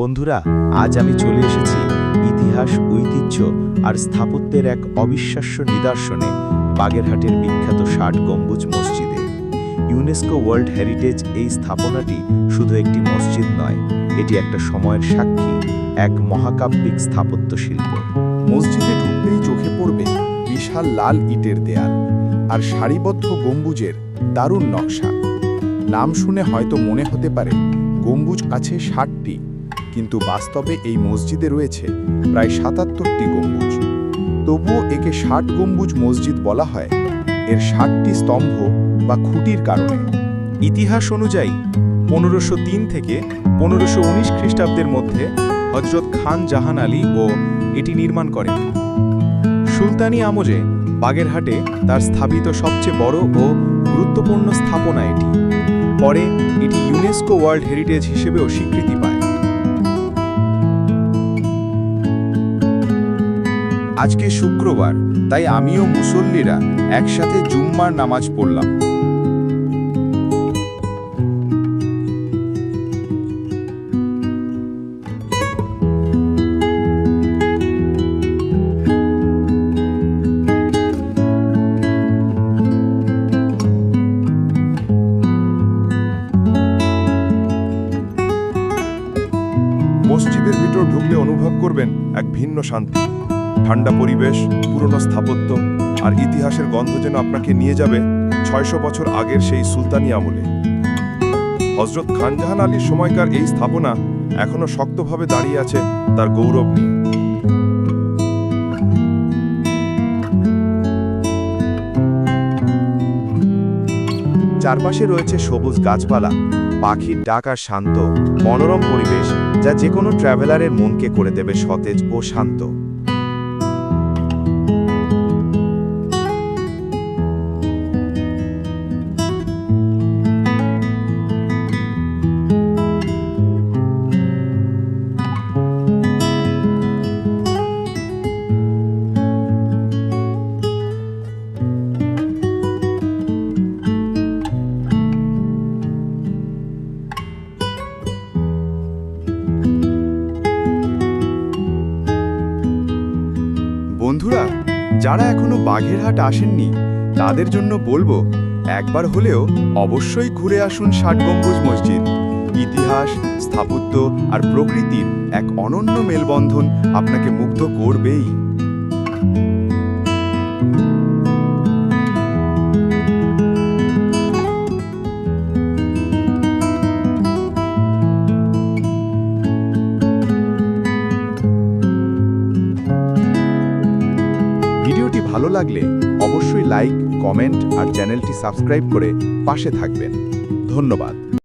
বন্ধুরা, আজ আমি চলে এসেছি ইতিহাস, ঐতিহ্য আর স্থাপত্যের এক অবিশ্বাস্য নিদর্শনে বাগেরহাটের বিখ্যাত ষাট গম্বুজ মসজিদে। ইউনেস্কো ওয়ার্ল্ড হেরিটেজ এই স্থাপনাটি শুধু একটি মসজিদ নয়, এটি একটা সময়ের সাক্ষী, এক মহাকাব্যিক স্থাপত্য শিল্প। মসজিদে ঢুকতেই চোখে পড়বে বিশাল লাল ইটের দেয়াল আর সারিবদ্ধ গম্বুজের দারুণ নকশা। নাম শুনে হয়তো মনে হতে পারে, গম্বুজ আছে ষাটটি কিন্তু বাস্তবে এই মসজিদে রয়েছে প্রায় সাতাত্তরটি গম্বুজ। তবুও একে ষাট গম্বুজ মসজিদ বলা হয়। এর ষাটটি স্তম্ভ বা খুঁটির কারণে। ইতিহাস অনুযায়ী, পনেরোশো থেকে পনেরোশো উনিশ খ্রিস্টাব্দের মধ্যে হজরত খান জাহান আলী ও এটি নির্মাণ করেন। সুলতানি আমজে বাগেরহাটে তার স্থাপিত সবচেয়ে বড় ও গুরুত্বপূর্ণ স্থাপনা এটি। পরে এটি ইউনেস্কো ওয়ার্ল্ড হেরিটেজ হিসেবেও স্বীকৃতি আজকে শুক্রবার, তাই আমিও মুসল্লিরা একসাথে জুম্মার নামাজ পড়লাম। মসজিদের ভিতর ঢুকলে অনুভব করবেন এক ভিন্ন শান্তি। ঠান্ডা পরিবেশ, পুরনো স্থাপত্য আর ইতিহাসের গন্ধ যেন আপনাকে নিয়ে যাবে ছয়শো বছর আগের সেই সুলতানি আমলে। হজরত খানজাহান আলীর সময়কার এই স্থাপনা এখনও শক্তভাবে দাঁড়িয়ে আছে তার গৌরব নিয়ে। চারপাশে রয়েছে সবুজ গাছপালা, পাখির ডাক আর শান্ত, মনোরম পরিবেশ যা যে কোনো ট্রাভেলারের মনকে করে দেবে সতেজ ও শান্ত। বন্ধুরা, যারা এখনও বাঘেরহাট আসেননি, তাদের জন্য বলব, একবার হলেও অবশ্যই ঘুরে আসুন ষাট গম্বুজ মসজিদ। ইতিহাস, স্থাপত্য আর প্রকৃতির এক অনন্য মেলবন্ধন আপনাকে মুগ্ধ করবেই। ভালো লাগলে অবশ্যই লাইক কমেন্ট আর চ্যানেলটি সাবস্ক্রাইব করে পাশে থাকবেন। ধন্যবাদ।